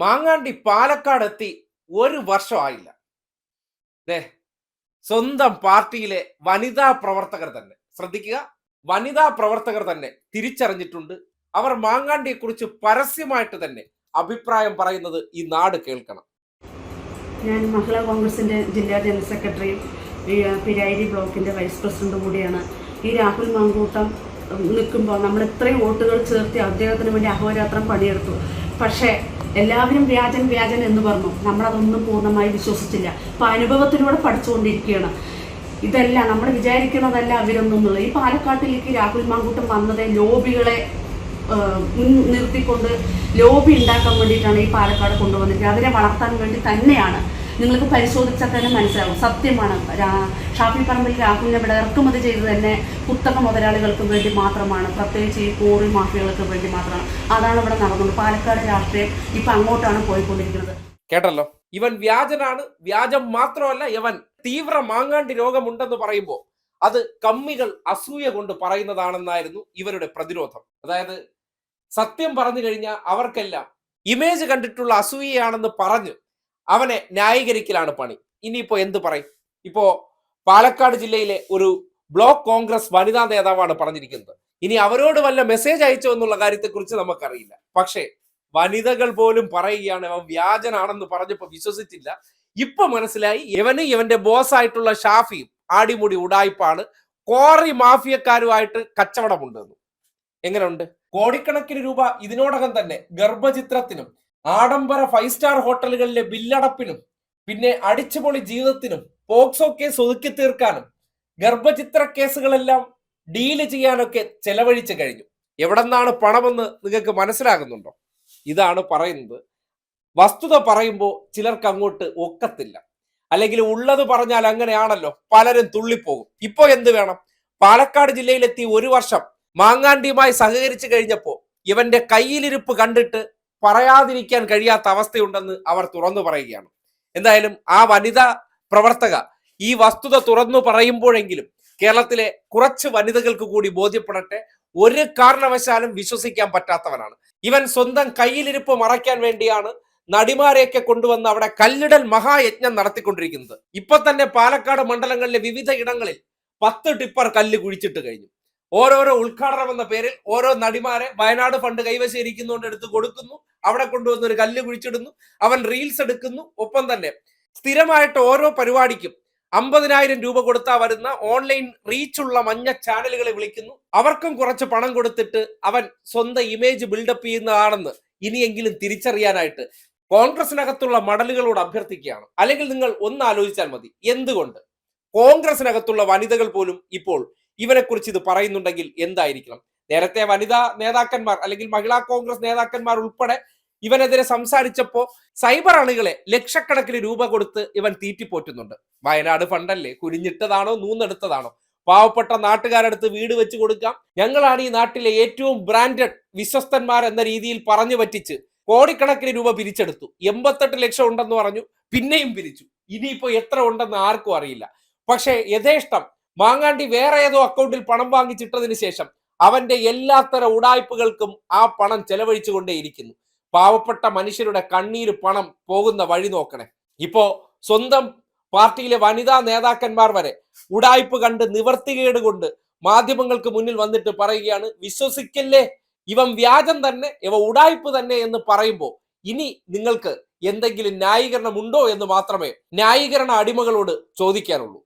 മാങ്ങാണ്ടി പാലക്കാട് എത്തി ഒരു വർഷമായില്ല. ദേ സ്വന്തം പാർട്ടിയിലെ വനിതാ പ്രവർത്തകർ തന്നെ. ശ്രദ്ധിക്കുക വനിതാ പ്രവർത്തകർ തന്നെ തിരിച്ചറിഞ്ഞിട്ടുണ്ട്. അവർ മാങ്ങാണ്ടിയെ കുറിച്ച് പരസ്യമായിട്ട് തന്നെ അഭിപ്രായം പറയുന്നത് ഈ നാട് കേൾക്കണം. ഞാൻ മഹിളാ കോൺഗ്രസിന്റെ ജില്ലാ ജനറൽ സെക്രട്ടറിയും പിരായിരി ബ്ലോക്കിന്റെ വൈസ് പ്രസിഡന്റും കൂടിയാണ്. ഈ രാഹുൽ മാങ്കൂട്ടം നിൽക്കുമ്പോൾ നമ്മൾ ഇത്രയും വോട്ടുകൾ ചേർത്തി അദ്ദേഹത്തിന് വേണ്ടി അഹോരാത്രം പണിയെടുത്തു. പക്ഷേ എല്ലാവരും വ്യാജൻ വ്യാജൻ എന്ന് പറഞ്ഞു. നമ്മളതൊന്നും പൂർണമായി വിശ്വസിച്ചില്ല. അപ്പം അനുഭവത്തിലൂടെ പഠിച്ചുകൊണ്ടിരിക്കുകയാണ്. ഇതല്ല നമ്മൾ വിചാരിക്കുന്നതല്ല അവരൊന്നും എന്നുള്ളത് ഈ പാലക്കാട്ടിലേക്ക് രാഹുൽ മാങ്കൂട്ടം വന്നത് ലോബികളെ മുൻ നിർത്തിക്കൊണ്ട് ലോബി ഉണ്ടാക്കാൻ വേണ്ടിയിട്ടാണ് ഈ പാലക്കാട് കൊണ്ടുവന്നിട്ട് അതിനെ വളർത്താൻ വേണ്ടി തന്നെയാണ്. നിങ്ങൾക്ക് പരിശോധിച്ചാൽ തന്നെ മനസ്സിലാവും. സത്യമാണ്. ഷാഫി പറമ്പിൽ രാഹുലിനെ ഇവിടെ ഇറക്കുമതി ചെയ്ത് തന്നെ കുത്തക മുതലാളികൾക്ക് വേണ്ടി മാത്രമാണ്. പ്രത്യേകിച്ച് ഈ കോറി മാഫിയകൾക്ക് വേണ്ടി മാത്രമാണ്. അതാണ് ഇവിടെ നടന്നത്. പാലക്കാട് രാഷ്ട്രീയം ഇപ്പം അങ്ങോട്ടാണ് പോയിക്കൊണ്ടിരിക്കുന്നത്. കേട്ടല്ലോ? ഇവൻ വ്യാജനാണ്. വ്യാജം മാത്രമല്ല ഇവൻ തീവ്ര മാങ്ങാണ്ടി രോഗമുണ്ടെന്ന് പറയുമ്പോൾ അത് കമ്മികൾ അസൂയ കൊണ്ട് പറയുന്നതാണെന്നായിരുന്നു ഇവരുടെ പ്രതിരോധം. അതായത് സത്യം പറഞ്ഞു കഴിഞ്ഞാൽ അവർക്കെല്ലാം ഇമേജ് കണ്ടിട്ടുള്ള അസൂയയാണെന്ന് പറഞ്ഞ് അവനെ ന്യായീകരിക്കലാണ് പണി. ഇനിയിപ്പോ എന്ത് പറയും? ഇപ്പോ പാലക്കാട് ജില്ലയിലെ ഒരു ബ്ലോക്ക് കോൺഗ്രസ് വനിതാ നേതാവാണ് പറഞ്ഞിരിക്കുന്നത്. ഇനി അവരോട് വല്ല മെസ്സേജ് അയച്ചോ എന്നുള്ള കാര്യത്തെക്കുറിച്ച് നമുക്കറിയില്ല. പക്ഷേ വനിതകൾ പോലും പറയുകയാണ് അവൻ വ്യാജനാണെന്ന് പറഞ്ഞപ്പോ വിശ്വസിച്ചില്ല. ഇപ്പൊ മനസ്സിലായി ഇവന് ഇവന്റെ ബോസ് ആയിട്ടുള്ള ഷാഫിയും ആടിമുടി ഉടായ്പാണ് കോറി മാഫിയക്കാരുമായിട്ട് കച്ചവടമുണ്ടെന്ന്. എങ്ങനെയുണ്ട്? കോടിക്കണക്കിന് രൂപ ഇതിനോടകം തന്നെ ഗർഭചിത്രത്തിനും ആഡംബര ഫൈവ് സ്റ്റാർ ഹോട്ടലുകളിലെ ബില്ലടപ്പിനും പിന്നെ അടിച്ചുപൊളി ജീവിതത്തിനും പോക്സോ കേസ് ഒതുക്കി തീർക്കാനും ഗർഭചിത്ര കേസുകളെല്ലാം ഡീൽ ചെയ്യാനൊക്കെ ചെലവഴിച്ചു കഴിഞ്ഞു. എവിടെന്നാണ് പണമെന്ന് നിങ്ങൾക്ക് മനസ്സിലാകുന്നുണ്ടോ? ഇതാണ് പറയുന്നത്. വസ്തുത പറയുമ്പോൾ ചിലർക്ക് അങ്ങോട്ട് ഒക്കത്തില്ല. അല്ലെങ്കിൽ ഉള്ളത് പറഞ്ഞാൽ അങ്ങനെയാണല്ലോ പലരും തുള്ളിപ്പോകും. ഇപ്പോ എന്ത് വേണം? പാലക്കാട് ജില്ലയിലെത്തി ഒരു വർഷം മാങ്ങാണ്ടിയുമായി സഹകരിച്ചു കഴിഞ്ഞപ്പോൾ ഇവന്റെ കയ്യിലിരിപ്പ് കണ്ടിട്ട് പറയാതിരിക്കാൻ കഴിയാത്ത അവസ്ഥയുണ്ടെന്ന് അവർ തുറന്നു പറയുകയാണ്. എന്തായാലും ആ വനിതാ പ്രവർത്തക ഈ വസ്തുത തുറന്നു പറയുമ്പോഴെങ്കിലും കേരളത്തിലെ കുറച്ച് വനിതകൾക്ക് കൂടി ബോധ്യപ്പെടട്ടെ ഒരു കാരണവശാലും വിശ്വസിക്കാൻ പറ്റാത്തവനാണ്. ഇവൻ സ്വന്തം കയ്യിലിരിപ്പ് മറയ്ക്കാൻ വേണ്ടിയാണ് നടിമാരെയൊക്കെ കൊണ്ടുവന്ന് അവിടെ കല്ലിടൽ മഹായജ്ഞം നടത്തിക്കൊണ്ടിരിക്കുന്നത്. ഇപ്പൊ തന്നെ പാലക്കാട് മണ്ഡലങ്ങളിലെ വിവിധ ഇടങ്ങളിൽ പത്ത് ടിപ്പർ കല്ല് കുഴിച്ചിട്ട് കഴിഞ്ഞു. ഓരോരോ ഉദ്ഘാടനം എന്ന പേരിൽ ഓരോ നടിമാരെ വയനാട് ഫണ്ട് കൈവശം ഇരിക്കുന്നതുകൊണ്ട് എടുത്ത് കൊടുക്കുന്നു. അവിടെ കൊണ്ടുവന്ന് ഒരു കല്ല് കുഴിച്ചിടുന്നു. അവൻ റീൽസ് എടുക്കുന്നു. ഒപ്പം തന്നെ സ്ഥിരമായിട്ട് ഓരോ പരിപാടിക്കും അമ്പതിനായിരം രൂപ കൊടുത്താ വരുന്ന ഓൺലൈൻ റീച്ചുള്ള മഞ്ഞ ചാനലുകളെ വിളിക്കുന്നു. അവർക്കും കുറച്ച് പണം കൊടുത്തിട്ട് അവൻ സ്വന്തം ഇമേജ് ബിൽഡപ്പ് ചെയ്യുന്നതാണെന്ന് ഇനിയെങ്കിലും തിരിച്ചറിയാനായിട്ട് കോൺഗ്രസിനകത്തുള്ള മടലുകളോട് അഭ്യർത്ഥിക്കുകയാണ്. അല്ലെങ്കിൽ നിങ്ങൾ ഒന്ന് ആലോചിച്ചാൽ മതി. എന്തുകൊണ്ട്? കോൺഗ്രസിനകത്തുള്ള വനിതകൾ പോലും ഇപ്പോൾ ഇവരെക്കുറിച്ച് ഇത് പറയുന്നുണ്ടെങ്കിൽ എന്തായിരിക്കണം? നേരത്തെ വനിതാ നേതാക്കന്മാർ അല്ലെങ്കിൽ മഹിളാ കോൺഗ്രസ് നേതാക്കന്മാർ ഉൾപ്പെടെ ഇവനെതിരെ സംസാരിച്ചപ്പോ സൈബർ അണികളെ ലക്ഷക്കണക്കിന് രൂപ കൊടുത്ത് ഇവൻ തീറ്റിപ്പോറ്റുന്നുണ്ട്. വയനാട് ഫണ്ടല്ലേ? കുരിഞ്ഞിട്ടതാണോ നൂന്നെടുത്തതാണോ? പാവപ്പെട്ട നാട്ടുകാരടുത്ത് വീട് വെച്ച് കൊടുക്കാം. ഞങ്ങളാണ് ഈ നാട്ടിലെ ഏറ്റവും ബ്രാൻഡഡ് വിശ്വസ്തന്മാർ എന്ന രീതിയിൽ പറഞ്ഞു പറ്റിച്ച് കോടിക്കണക്കിന് രൂപ പിരിച്ചെടുത്തു. എൺപത്തെട്ട് ലക്ഷം ഉണ്ടെന്ന് പറഞ്ഞു. പിന്നെയും പിരിച്ചു. ഇനിയിപ്പോ എത്ര ഉണ്ടെന്ന് ആർക്കും അറിയില്ല. പക്ഷേ യഥേഷ്ടം മാങ്ങാണ്ടി വേറെ ഏതോ അക്കൗണ്ടിൽ പണം വാങ്ങിച്ചിട്ടതിന് ശേഷം അവന്റെ എല്ലാത്തര ഉടായ്പകൾക്കും ആ പണം ചെലവഴിച്ചുകൊണ്ടേയിരിക്കുന്നു. പാവപ്പെട്ട മനുഷ്യരുടെ കണ്ണീര് പണം പോകുന്ന വഴി നോക്കണേ. ഇപ്പോ സ്വന്തം പാർട്ടിയിലെ വനിതാ നേതാക്കന്മാർ വരെ ഉടായ്പ് കണ്ട് നിവർത്തികേട് കൊണ്ട് മാധ്യമങ്ങൾക്ക് മുന്നിൽ വന്നിട്ട് പറയുകയാണ് വിശ്വസിക്കല്ലേ? ഇവൻ വ്യാജം തന്നെ ഇവ ഉടായ്പ് തന്നെ എന്ന് പറയുമ്പോൾ ഇനി നിങ്ങൾക്ക് എന്തെങ്കിലും ന്യായീകരണം ഉണ്ടോ എന്ന് മാത്രമേ ന്യായീകരണ അടിമകളോട് ചോദിക്കാനുള്ളൂ.